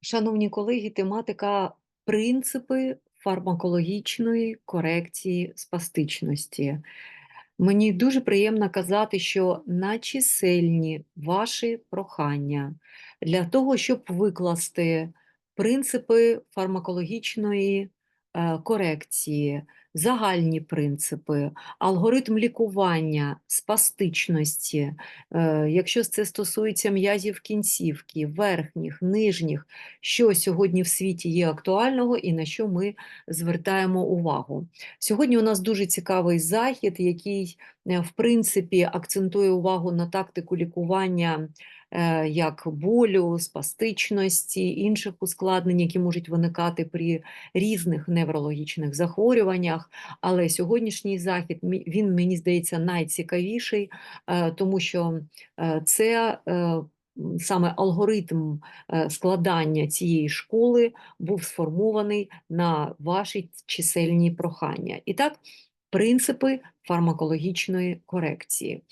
Шановні колеги, тематика принципи фармакологічної корекції спастичності. Мені дуже приємно казати, що на чисельні ваші прохання для того, щоб викласти принципи фармакологічної е, корекції, загальні принципи, алгоритм лікування спастичності, е, якщо це стосується м'язів кінцівки, верхніх, нижніх, що сьогодні в світі є актуального і на що ми звертаємо увагу. Сьогодні у нас дуже цікавий захід, який, е, в принципі, акцентує увагу на тактику лікування як болю, спастичності, інших ускладнень, які можуть виникати при різних неврологічних захворюваннях. Але сьогоднішній захід він мені здається найцікавіший, е, тому що е, це е, саме алгоритм е, складання цієї школи був сформований на ваші чисельні прохання. І так, принципи фармакологічної корекції.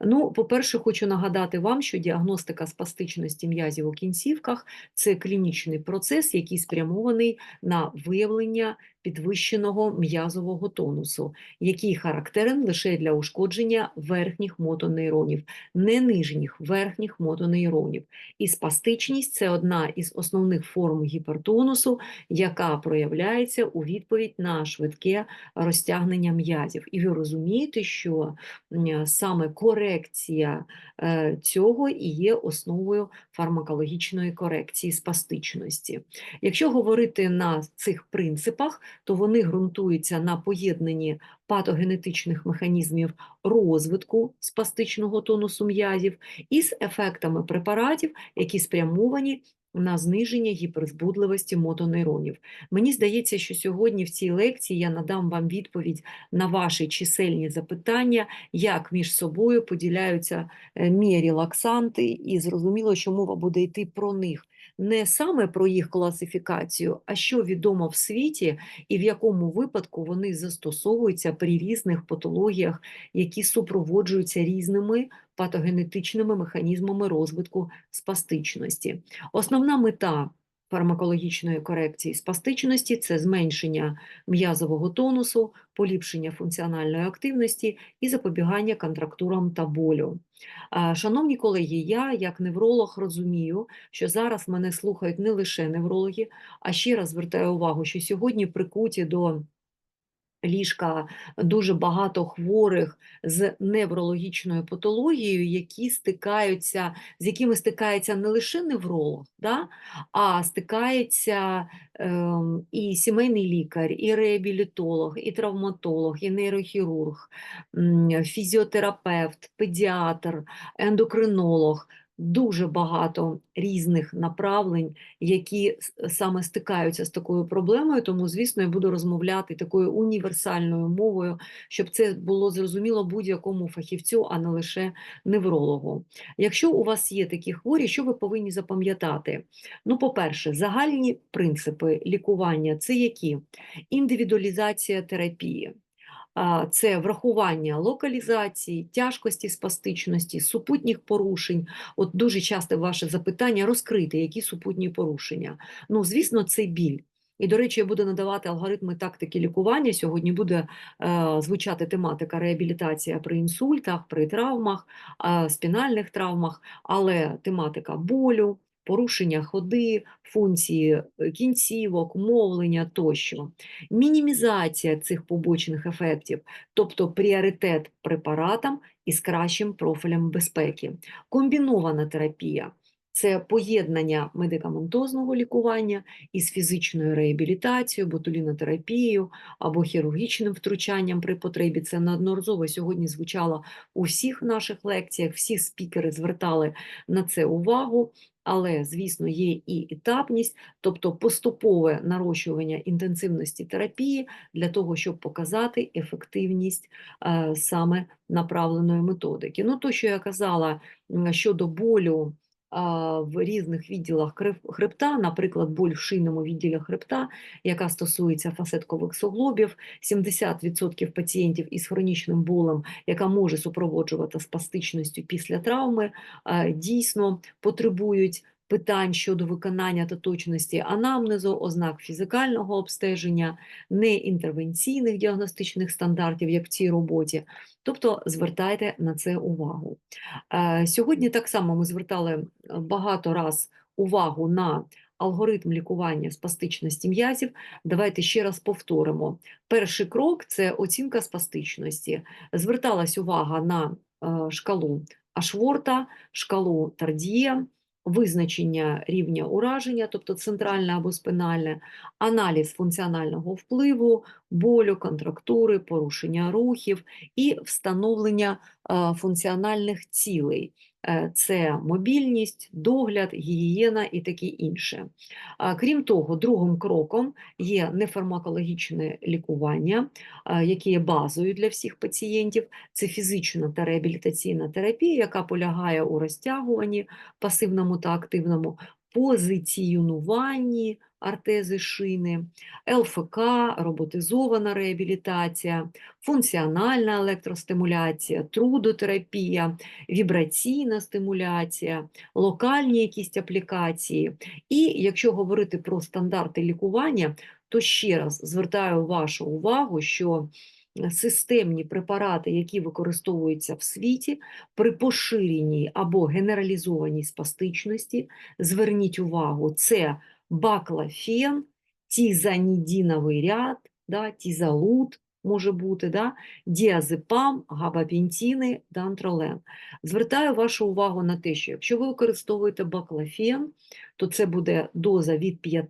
Ну, по-перше, хочу нагадати вам, що діагностика спастичності м'язів у кінцівках це клінічний процес, який спрямований на виявлення підвищеного м'язового тонусу, який характерен лише для ушкодження верхніх мотонейронів, не нижніх верхніх мотонейронів. І спастичність це одна із основних форм гіпертонусу, яка проявляється у відповідь на швидке розтягнення м'язів. І ви розумієте, що саме корекція е, цього і є основою фармакологічної корекції спастичності. Якщо говорити на цих принципах, то вони ґрунтуються на поєднанні патогенетичних механізмів розвитку спастичного тонусу м'язів із ефектами препаратів, які спрямовані на зниження гіперзбудливості мотонейронів. Мені здається, що сьогодні в цій лекції я надам вам відповідь на ваші чисельні запитання, як між собою поділяються е, міорелаксанти, і зрозуміло, що мова буде йти про них. Не саме про їх класифікацію, а що відомо в світі і в якому випадку вони застосовуються при різних патологіях, які супроводжуються різними патогенетичними механізмами розвитку спастичності. Основна мета фармакологічної корекції спастичності це зменшення м'язового тонусу, поліпшення функціональної активності і запобігання контрактурам та болю. Шановні колеги, я як невролог розумію, що зараз мене слухають не лише неврологи, а ще раз звертаю увагу, що сьогодні прикуті до ліжка дуже багато хворих з неврологічною патологією, які стикаються, з якими стикається не лише невролог, да, а стикається ем, і сімейний лікар, і реабілітолог, і травматолог, і нейрохірург, фізіотерапевт, педіатр, ендокринолог. Дуже багато різних направлень, які саме стикаються з такою проблемою. Тому, звісно, я буду розмовляти такою універсальною мовою, щоб це було зрозуміло будь-якому фахівцю, а не лише неврологу. Якщо у вас є такі хворі, що ви повинні запам'ятати? Ну, по-перше, загальні принципи лікування це які? Індивідуалізація терапії. Це врахування локалізації, тяжкості спастичності, супутніх порушень. От дуже часто ваше запитання розкрити, які супутні порушення. Ну, звісно, це біль. І, до речі, я буду надавати алгоритми тактики лікування. Сьогодні буде е, звучати тематика реабілітація при інсультах, при травмах, е, спінальних травмах, але тематика болю, порушення ходи, функції е, кінцівок, мовлення тощо мінімізація цих побочних ефектів, тобто пріоритет препаратам із кращим профілем безпеки, комбінована терапія. Це поєднання медикаментозного лікування із фізичною реабілітацією, ботулінотерапією або хірургічним втручанням при потребі. Це неодноразово сьогодні звучало у всіх наших лекціях, всі спікери звертали на це увагу. Але, звісно, є і етапність, тобто поступове нарощування інтенсивності терапії для того, щоб показати ефективність е, саме направленої методики. Ну, то, що я казала щодо болю в різних відділах хребта, наприклад, боль в шийному відділі хребта, яка стосується фасеткових суглобів, 70% пацієнтів із хронічним болем, яка може супроводжувати спастичністю після травми, дійсно потребують питань щодо виконання та точності анамнезу, ознак фізикального обстеження, неінтервенційних діагностичних стандартів, як в цій роботі. Тобто звертайте на це увагу. Е, Сьогодні так само ми звертали е, багато раз увагу на алгоритм лікування спастичності м'язів. Давайте ще раз повторимо. Перший крок це оцінка спастичності. Зверталась увага на е, шкалу Ашворта, шкалу Тардіє, визначення рівня ураження, тобто центральне або спинальне, аналіз функціонального впливу, болю, контрактури, порушення рухів і встановлення е, функціональних цілей. Е, Це мобільність, догляд, гігієна і таке інше. Крім того, другим кроком є нефармакологічне лікування, яке є базою для всіх пацієнтів. Це фізична та реабілітаційна терапія, яка полягає у розтягуванні пасивному та активному, позиціонуванні артези шини, ЛФК, роботизована реабілітація, функціональна електростимуляція, трудотерапія, вібраційна стимуляція, локальні якісь аплікації. І якщо говорити про стандарти лікування, то ще раз звертаю вашу увагу, що системні препарати, які використовуються в світі, при поширеній або генералізованій спастичності, зверніть увагу, це баклофен, тизанідіновий ряд, да, тизалут може бути, да, діазепам, габапентіни, дантролен. Звертаю вашу увагу на те, що якщо ви використовуєте баклофен, то це буде доза від 5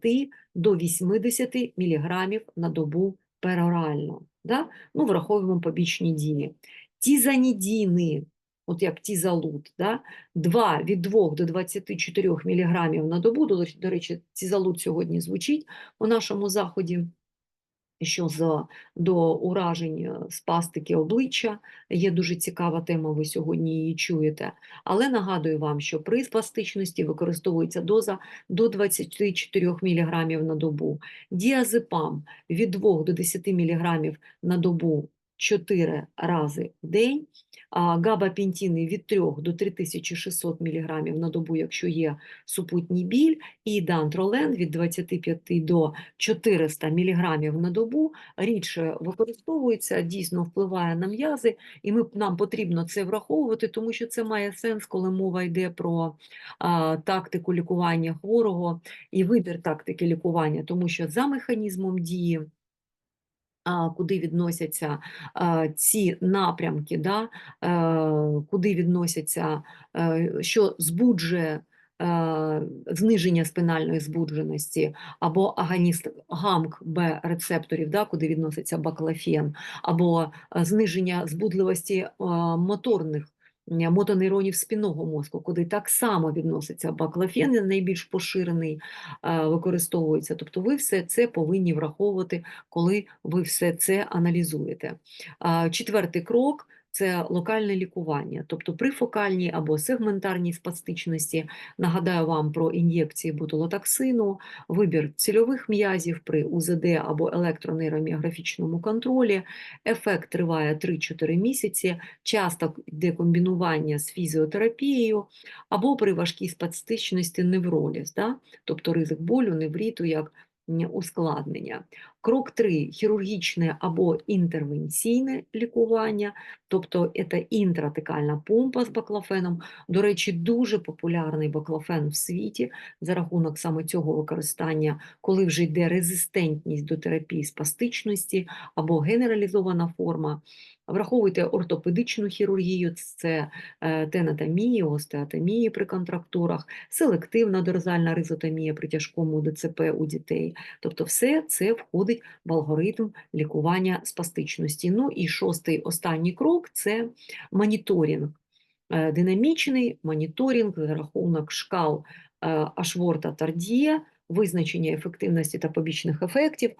до 80 мг на добу перорально. Да? Ну, враховуємо побічні дії. Тізанідіни, от як тізалут, да? 2, від 2 до 24 мг на добу, до, до речі, тізалут сьогодні звучить у нашому заході, що за, до уражень е, спастики обличчя є дуже цікава тема, ви сьогодні її чуєте. Але нагадую вам, що при спастичності використовується доза до 24 мг на добу. Діазепам від 2 до 10 мг на добу 4 рази в день, габапентіни від 3 до 3600 мг на добу, якщо є супутній біль, і дантролен від 25 до 400 мг на добу рідше використовується, дійсно впливає на м'язи, і ми, нам потрібно це враховувати, тому що це має сенс, коли мова йде про а, тактику лікування хворого і вибір тактики лікування, тому що за механізмом дії куди відносяться ці напрямки, да, е, куди відносяться, е, що збуджує е, зниження спинальної збудженості, або агоніст гамк Б рецепторів, да, куди відноситься баклофен, або зниження збудливості моторних мотонейронів спінного мозку, куди так само відноситься баклофен, найбільш поширений, використовується. Тобто ви все це повинні враховувати, коли ви все це аналізуєте. Четвертий крок. Це локальне лікування, тобто при фокальній або сегментарній спастичності, нагадаю вам про ін'єкції бутилотоксину, вибір цільових м'язів при УЗД або електронейроміографічному контролі. Ефект триває 3-4 місяці, часто йде комбінування з фізіотерапією, або при важкій спастичності невроліз, да? тобто ризик болю, невріту як ускладнення. Крок 3 хірургічне або інтервенційне лікування, тобто це інтратекальна помпа з баклофеном. До речі, дуже популярний баклофен в світі за рахунок саме цього використання, коли вже йде резистентність до терапії спастичності або генералізована форма. Враховуйте ортопедичну хірургію, це е, тенатомії, остеотомії при контрактурах, селективна дорзальна ризотомія при тяжкому ДЦП у дітей. Тобто все це входить в алгоритм лікування спастичності. Ну і шостий останній крок це моніторинг. Е, Динамічний моніторинг за рахунок шкал е, Ашворта Тардія, визначення ефективності та побічних ефектів,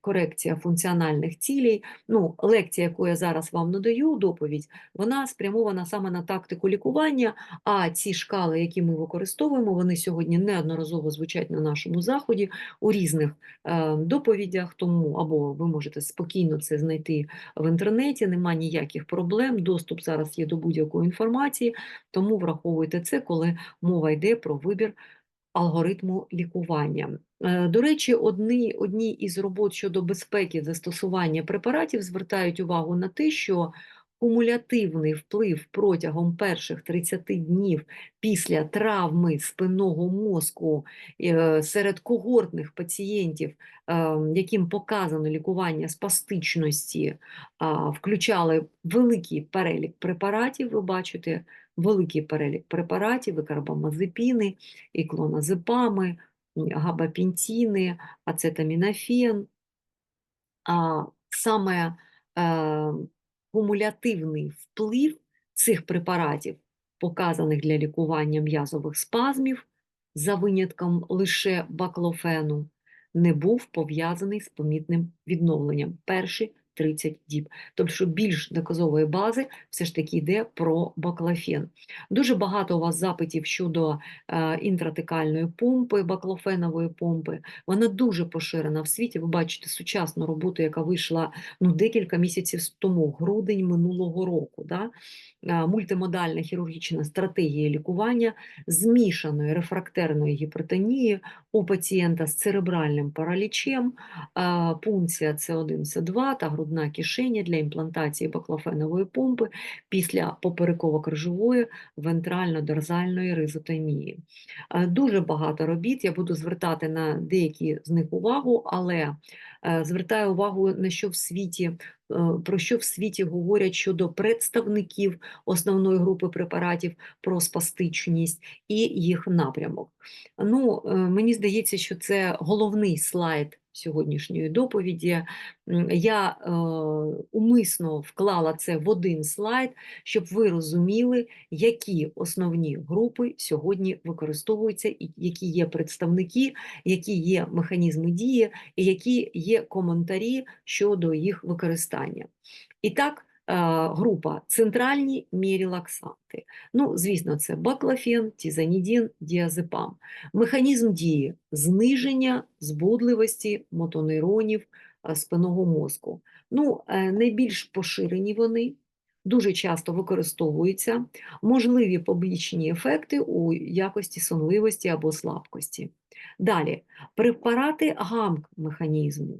корекція функціональних цілей. Ну, лекція, яку я зараз вам надаю, доповідь, вона спрямована саме на тактику лікування. А ці шкали, які ми використовуємо, вони сьогодні неодноразово звучать на нашому заході у різних е, доповідях. Тому або ви можете спокійно це знайти в інтернеті, нема ніяких проблем. Доступ зараз є до будь-якої інформації, тому враховуйте це, коли мова йде про вибір алгоритму лікування. Е, До речі, одні, одні із робот щодо безпеки застосування препаратів звертають увагу на те, що кумулятивний вплив протягом перших 30 днів після травми спинного мозку е, серед когортних пацієнтів, е, яким показано лікування спастичності, включали великий перелік препаратів. Ви бачите, великий перелік препаратів, і карбамазепіни, і клоназепами, і габапентіни, ацетамінофен. А саме е, кумулятивний вплив цих препаратів, показаних для лікування м'язових спазмів, за винятком лише баклофену, не був пов'язаний з помітним відновленням перші 30 діб. Тобто, що більш доказової бази все ж таки йде про баклофен. Дуже багато у вас запитів щодо е, інтратекальної помпи, баклофенової помпи. Вона дуже поширена в світі. Ви бачите сучасну роботу, яка вийшла ну, декілька місяців тому, грудень минулого року. Да? Е, Мультимодальна хірургічна стратегія лікування змішаної рефрактерної гіпертонії у пацієнта з церебральним паралічем, е, пункція С1, С2 та грудна кишеня для імплантації баклофенової помпи після попереково-крижової вентрально-дорзальної ризотомії. Е, Дуже багато робіт, я буду звертати на деякі з них увагу, але е, звертаю увагу на що в світі, е, про що в світі говорять щодо представників основної групи препаратів про спастичність і їх напрямок. Ну, мені здається, що це головний слайд сьогоднішньої доповіді. Я е, умисно вклала це в один слайд, щоб ви розуміли, які основні групи сьогодні використовуються, і які є представники, які є механізми дії, і які є коментарі щодо їх використання. І так, група центральні мірілаксанти. Ну, звісно, це баклофен, тізанідін, діазепам. Механізм дії зниження збудливості мотонейронів е, спинного мозку. Ну, е, найбільш поширені вони. Дуже часто використовуються можливі побічні ефекти у якості сонливості або слабкості. Далі, препарати гамк механізму,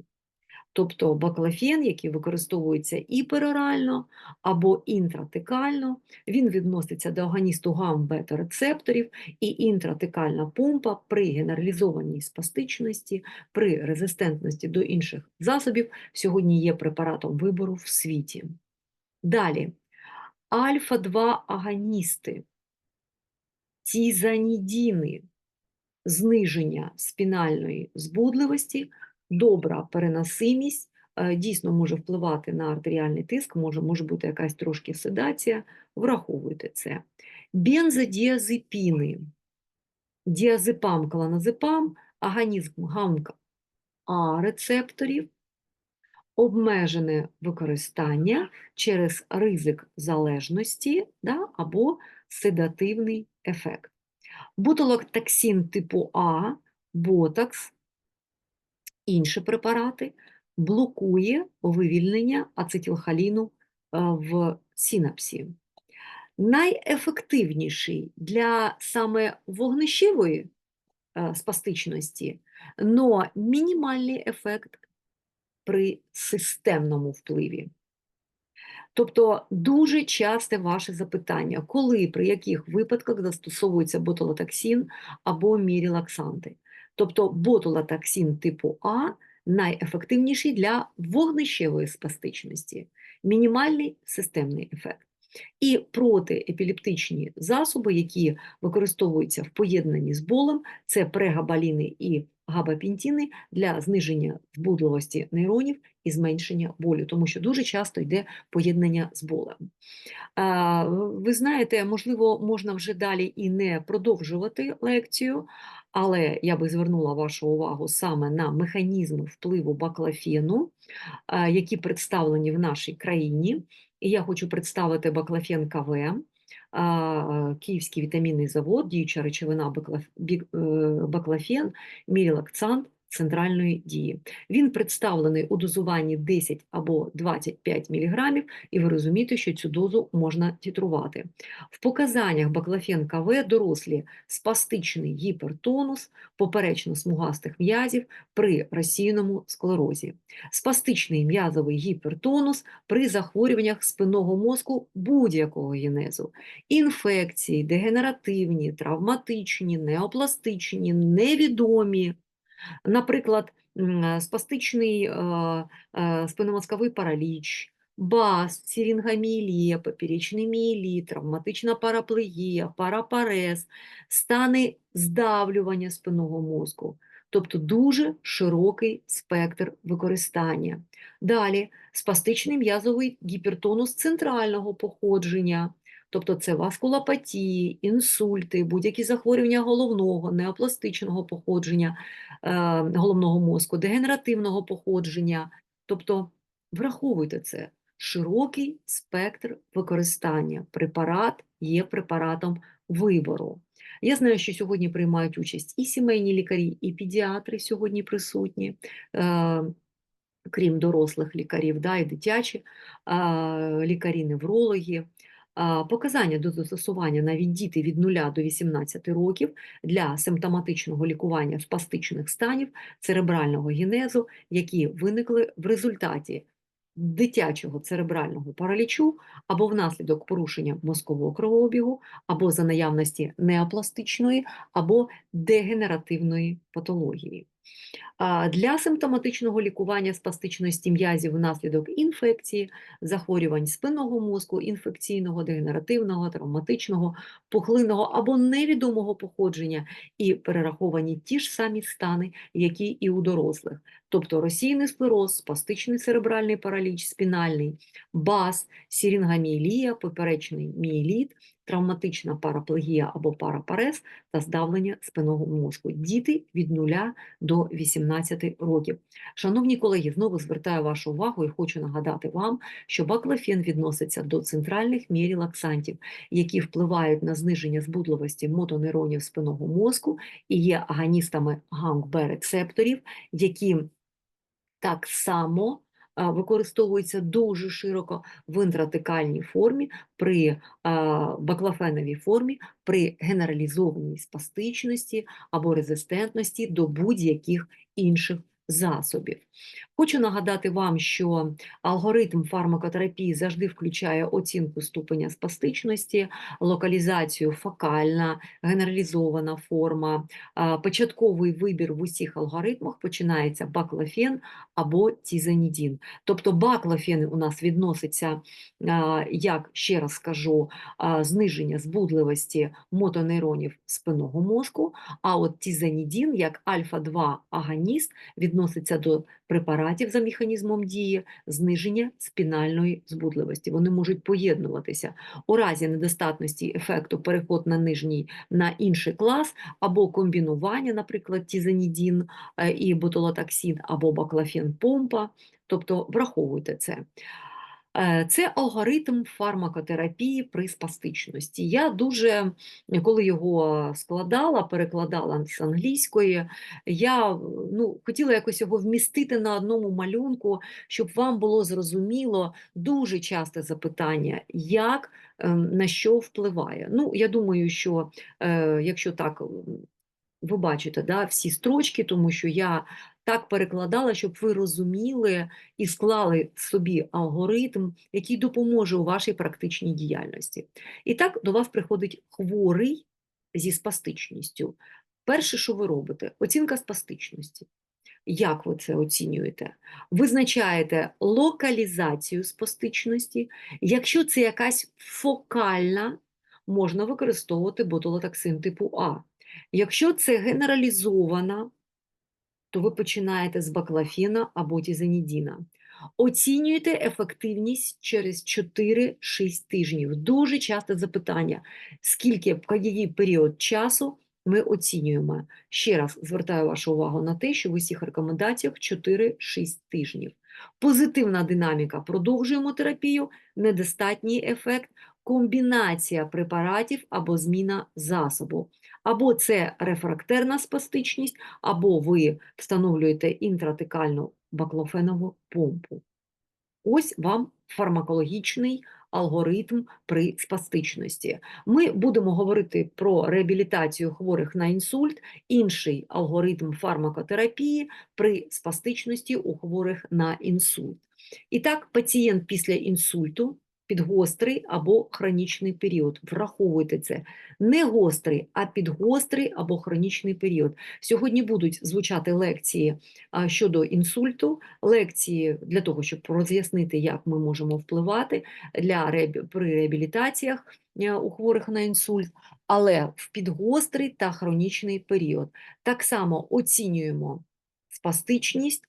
тобто баклофен, який використовується і перорально або інтратекально, він відноситься до агоністу гам-бета-рецепторів, і інтратекальна помпа при генералізованій спастичності, при резистентності до інших засобів сьогодні є препаратом вибору в світі. Далі, альфа-2 агоністи, тізанідіни, зниження спінальної збудливості, добра переносимість, е, дійсно може впливати на артеріальний тиск, може, може бути якась трошки седація, враховуйте це. Бензодіазепіни, діазепам, клоназепам, агонізм гамка А рецепторів, обмежене використання через ризик залежності да, або седативний ефект. Ботулотоксин типу А, ботокс, інші препарати блокує вивільнення ацетилхоліну е, в синапсі. Найефективніший для саме вогнищевої е, спастичності, но мінімальний ефект при системному впливі. Тобто дуже часте ваше запитання, коли, при яких випадках застосовується ботулотоксин або мірілаксанти. Тобто ботулотоксин типу А найефективніший для вогнищевої спастичності, мінімальний системний ефект. І протиепілептичні засоби, які використовуються в поєднанні з болем, це прегабаліни і габапентіни для зниження збудливості нейронів і зменшення болю, тому що дуже часто йде поєднання з болем. Ви знаєте, можливо, можна вже далі і не продовжувати лекцію, але я би звернула вашу увагу саме на механізми впливу баклофену, а, які представлені в нашій країні. І я хочу представити баклофен КВ, а, Київський вітамінний завод, діюча речовина е, баклофен, мірілакцант центральної дії. Він представлений у дозуванні 10 або 25 мг, і ви розумієте, що цю дозу можна титрувати. В показаннях баклофен КВ дорослі спастичний гіпертонус поперечно-смугастих м'язів при розсіяному склерозі, спастичний м'язовий гіпертонус при захворюваннях спинного мозку будь-якого генезу, інфекції, дегенеративні, травматичні, неопластичні, невідомі. Наприклад, е, спастичний е, е, параліч, БАС, сірінгомієлія, поперечний мієліт, травматична параплегія, парапарез, стани здавлювання спинного мозку. Тобто дуже широкий спектр використання. Далі спастичний м'язовий гіпертонус центрального походження, тобто це васкулопатії, інсульти, будь-які захворювання головного, неопластичного походження, е, головного мозку, дегенеративного походження. Тобто враховуйте це. Широкий спектр використання. Препарат є препаратом вибору. Я знаю, що сьогодні приймають участь і сімейні лікарі, і педіатри сьогодні присутні, е, крім дорослих лікарів, да, і дитячі лікарі-неврологи. Показання до застосування навіть діти від 0 до 18 років для симптоматичного лікування спастичних станів церебрального генезу, які виникли в результаті дитячого церебрального паралічу або внаслідок порушення мозкового кровообігу, або за наявності неопластичної, або дегенеративної патології. Для симптоматичного лікування спастичності м'язів внаслідок інфекції, захворювань спинного мозку, інфекційного, дегенеративного, травматичного, пухлинного або невідомого походження і перераховані ті ж самі стани, які і у дорослих, тобто розсійний склероз, спастичний церебральний параліч, спінальний, БАС, сірінгомієлія, поперечний мієліт, травматична параплегія або парапарез та здавлення спинного мозку. Діти від 0 до 18 років. Шановні колеги, знову звертаю вашу увагу і хочу нагадати вам, що баклофен відноситься до центральних мірілаксантів, які впливають на зниження збудливості мотонейронів спинного мозку і є агоністами ганг-Б-рецепторів, які так само а, використовуються дуже широко в інтратекальній формі при баклофеновій формі при генералізованій спастичності або резистентності до будь-яких інших засобів. Хочу нагадати вам, що алгоритм фармакотерапії завжди включає оцінку ступеня спастичності, локалізацію фокальна, генералізована форма. Початковий вибір в усіх алгоритмах починається баклофен або тізанідін. Тобто баклофен у нас відноситься, як ще раз скажу, зниження збудливості мотонейронів спинного мозку, а от тізанідін, як альфа-2 агоніст, відноситься до препаратів за механізмом дії зниження спінальної збудливості. Вони можуть поєднуватися у разі недостатності ефекту переход на нижній на інший клас або комбінування, наприклад, тізанідін е, і ботулотоксин або баклофен помпа. Тобто враховуйте це. Е, Це алгоритм фармакотерапії при спастичності. Я дуже, коли його складала, перекладала з англійської, я ну, хотіла якось його вмістити на одному малюнку, щоб вам було зрозуміло дуже часте запитання, як ем, на що впливає. Ну, я думаю, що е, якщо так. Ви бачите да, всі строчки, тому що я так перекладала, щоб ви розуміли і склали собі алгоритм, який допоможе у вашій практичній діяльності. І так до вас приходить хворий зі спастичністю. Перше, що ви робите, оцінка спастичності. Як ви це оцінюєте? Визначаєте локалізацію спастичності. Якщо це якась фокальна, можна використовувати ботулотоксин типу А. Якщо це генералізована то ви починаєте з баклофена або тізанідіна. Оцінюєте ефективність через 4-6 тижнів. Дуже часте запитання, скільки в який період часу ми оцінюємо. Ще раз звертаю вашу увагу на те, що в усіх рекомендаціях 4-6 тижнів. Позитивна динаміка, продовжуємо терапію, недостатній ефект, комбінація препаратів або зміна засобу. Або це рефрактерна спастичність, або ви встановлюєте інтратикальну баклофенову помпу. Ось вам фармакологічний алгоритм при спастичності. Ми будемо говорити про реабілітацію хворих на інсульт, інший алгоритм фармакотерапії при спастичності у хворих на інсульт. І так, пацієнт після інсульту підгострий або хронічний період. Враховуйте це. Не гострий, а підгострий або хронічний період. Сьогодні будуть звучати лекції щодо інсульту, лекції для того, щоб роз'яснити, як ми можемо впливати для при реабілітаціях е, у хворих на інсульт, але в підгострий та хронічний період. Так само оцінюємо спастичність,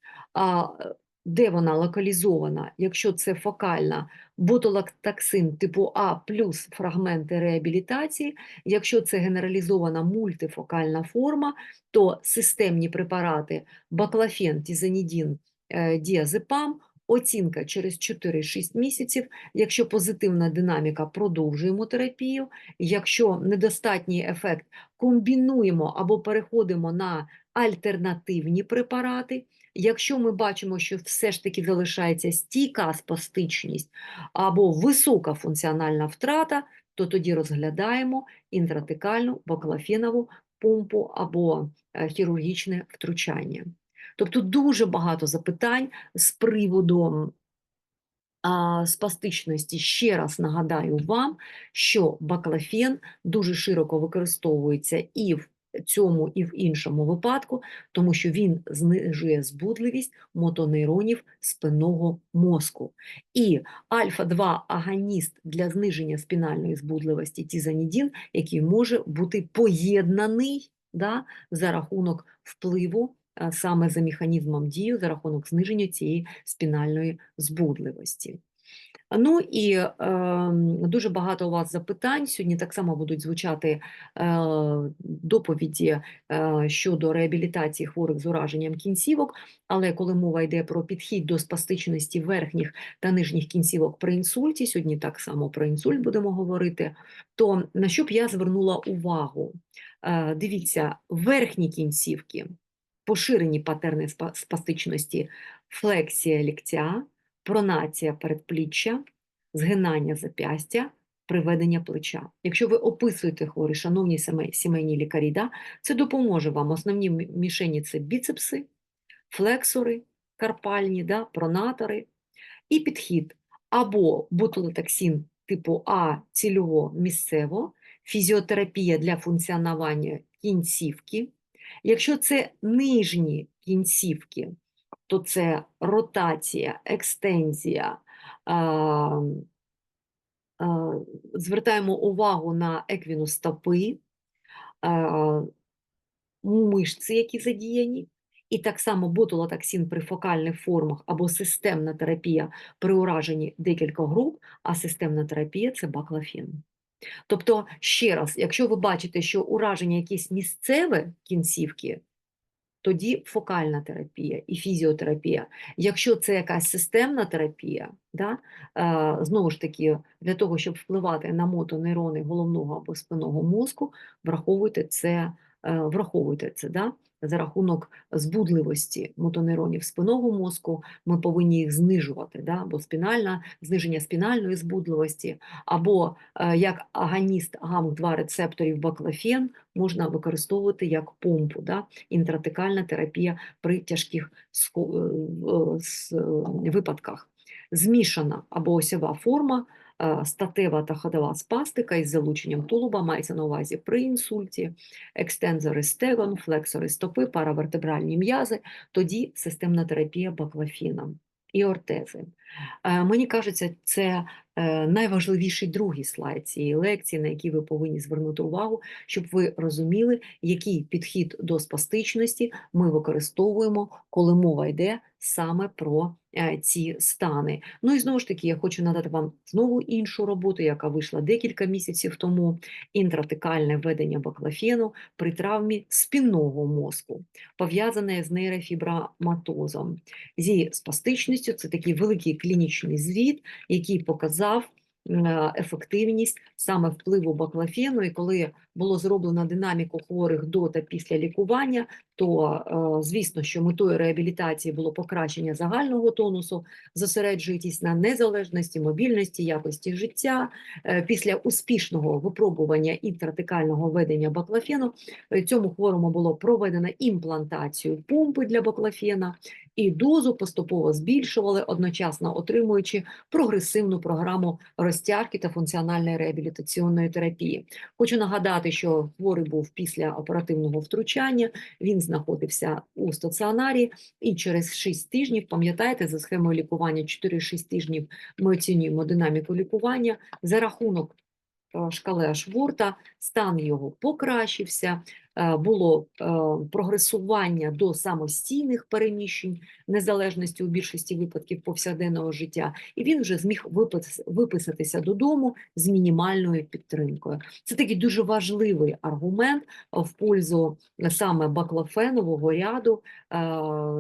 де вона локалізована, якщо це фокальна ботулотоксин типу А плюс фрагменти реабілітації, якщо це генералізована мультифокальна форма, то системні препарати баклофен, тізанідін, е, діазепам, оцінка через 4-6 місяців, якщо позитивна динаміка, продовжуємо терапію, якщо недостатній ефект, комбінуємо або переходимо на альтернативні препарати. Якщо ми бачимо, що все ж таки залишається стійка спастичність або висока функціональна втрата, то тоді розглядаємо інтратикальну баклофенову помпу або е, хірургічне втручання. Тобто дуже багато запитань з приводу а, спастичності. Ще раз нагадаю вам, що баклофен дуже широко використовується і в цьому, і в іншому випадку, тому що він знижує збудливість мотонейронів спинного мозку. І альфа-2 аганіст для зниження спінальної збудливості тізанідін, який може бути поєднаний да, за рахунок впливу саме за механізмом дії, за рахунок зниження цієї спінальної збудливості. Ну і е, дуже багато у вас запитань. Сьогодні так само будуть звучати е, доповіді е, щодо реабілітації хворих з ураженням кінцівок. Але коли мова йде про підхід до спастичності верхніх та нижніх кінцівок при інсульті, сьогодні так само про інсульт будемо говорити, то на що б я звернула увагу? Е, дивіться, верхні кінцівки, поширені патерни спастичності, флексія ліктя пронація передпліччя, згинання зап'ястя, приведення плеча. Якщо ви описуєте хворі, шановні сімейні лікарі, да, це допоможе вам. Основні мішені це біцепси, флексори, карпальні, да, пронатори і підхід або ботулотоксин типу А цільово місцево, фізіотерапія для функціонування кінцівки. Якщо це нижні кінцівки, то це ротація, екстензія. Звертаємо увагу на еквінус стопи, мишці, які задіяні, і так само ботулотоксин при фокальних формах або системна терапія при ураженні декількох груп, а системна терапія це баклофен. Тобто, ще раз, якщо ви бачите, що ураження якесь місцеве кінцівки, тоді фокальна терапія і фізіотерапія. Якщо це якась системна терапія, да, е, знову ж таки, для того, щоб впливати на мотонейрони головного або спинного мозку, враховуйте це, е, враховуйте це да, за рахунок збудливості мотонейронів спинного мозку, ми повинні їх знижувати, да, бо спінальна, зниження спінальної збудливості, або е, як аганіст ГАМ-2 рецепторів баклофен можна використовувати як помпу. Да, інтратикальна терапія при тяжких е, е, випадках. Змішана або осьова форма, статева та ходова спастика із залученням тулуба мається на увазі при інсульті, екстензори стегон, флексори стопи, паравертебральні м'язи, тоді системна терапія баклофеном. і ортези. Е, Мені кажеться, це е, найважливіший другий слайд цієї лекції, на який ви повинні звернути увагу, щоб ви розуміли, який підхід до спастичності ми використовуємо, коли мова йде саме про ці стани. Ну і знову ж таки, я хочу надати вам знову іншу роботу, яка вийшла декілька місяців тому: інтратикальне введення баклофену при травмі спінного мозку, пов'язане з нейрофіброматозом. Зі спастичністю це такий великий клінічний звіт, який показав е, ефективність саме впливу баклофену. І коли було зроблено динаміку хворих до та після лікування, то е, звісно, що метою реабілітації було покращення загального тонусу, зосереджуйтесь на незалежності, мобільності, якості життя. Е, Після успішного випробування інтратикального введення баклофену е, цьому хворому було проведено імплантацію помпи для баклофена, і дозу поступово збільшували, одночасно отримуючи прогресивну програму розтяжки та функціональної реабілітаційної терапії. Хочу нагадати, що хворий був після оперативного втручання, він знаходився у стаціонарі, і через 6 тижнів, пам'ятаєте, за схемою лікування 4-6 тижнів ми оцінюємо динаміку лікування за рахунок е, шкали Ашворта, стан його покращився, було е, прогресування до самостійних переміщень, незалежності у більшості випадків повсякденного життя, і він вже зміг випис- виписатися додому з мінімальною підтримкою. Це такий дуже важливий аргумент в пользу саме баклофенового ряду, е,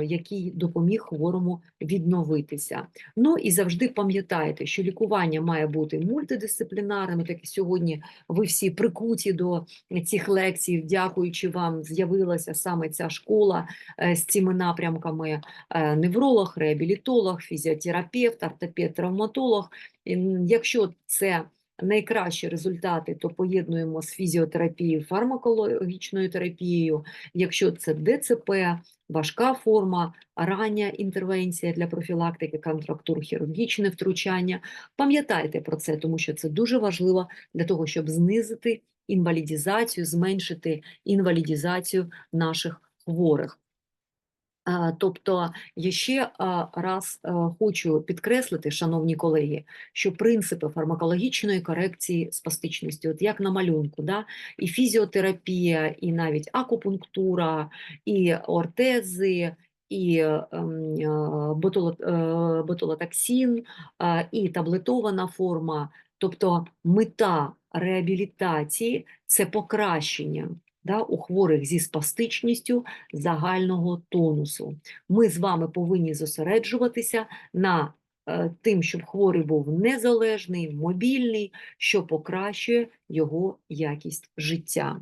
який допоміг хворому відновитися. Ну і завжди пам'ятайте, що лікування має бути мультидисциплінарним, так і сьогодні ви всі прикуті до цих лекцій, дякуючи вам, з'явилася саме ця школа е, з цими напрямками: е, невролог, реабілітолог, фізіотерапевт, ортопед, травматолог. Якщо це найкращі результати, то поєднуємо з фізіотерапією, фармакологічною терапією. Якщо це ДЦП, важка форма, рання інтервенція для профілактики контрактур, хірургічне втручання. Пам'ятайте про це, тому що це дуже важливо для того, щоб знизити інвалідізацію, зменшити інвалідізацію наших хворих. Тобто, я ще раз хочу підкреслити, шановні колеги, що принципи фармакологічної корекції спастичності, от як на малюнку, да, і фізіотерапія, і навіть акупунктура, і ортези, і ем, ботуло- е, ботулотоксин, і таблетована форма. Тобто мета реабілітації це покращення да, у хворих зі спастичністю загального тонусу. Ми з вами повинні зосереджуватися на е, тим, щоб хворий був незалежний, мобільний, що покращує його якість життя.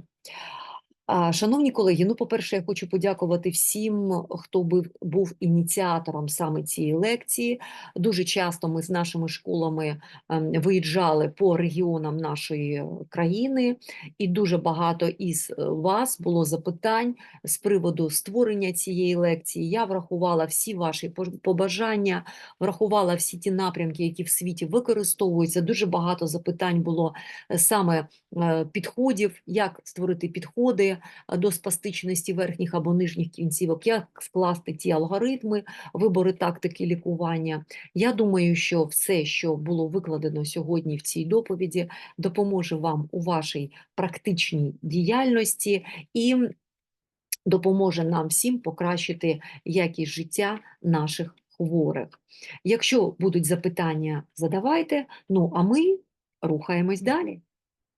Шановні колеги, ну, по-перше, я хочу подякувати всім, хто був, був ініціатором саме цієї лекції. Дуже часто ми з нашими школами ем, виїжджали по регіонам нашої країни, і дуже багато із е, вас було запитань з приводу створення цієї лекції. Я врахувала всі ваші побажання, врахувала всі ті напрямки, які в світі використовуються. Дуже багато запитань було е, саме е, підходів, як створити підходи до спастичності верхніх або нижніх кінцівок, як скласти ті алгоритми, вибори тактики лікування. Я думаю, що все, що було викладено сьогодні в цій доповіді, допоможе вам у вашій практичній діяльності і допоможе нам всім покращити якість життя наших хворих. Якщо будуть запитання, задавайте. Ну а ми рухаємось далі.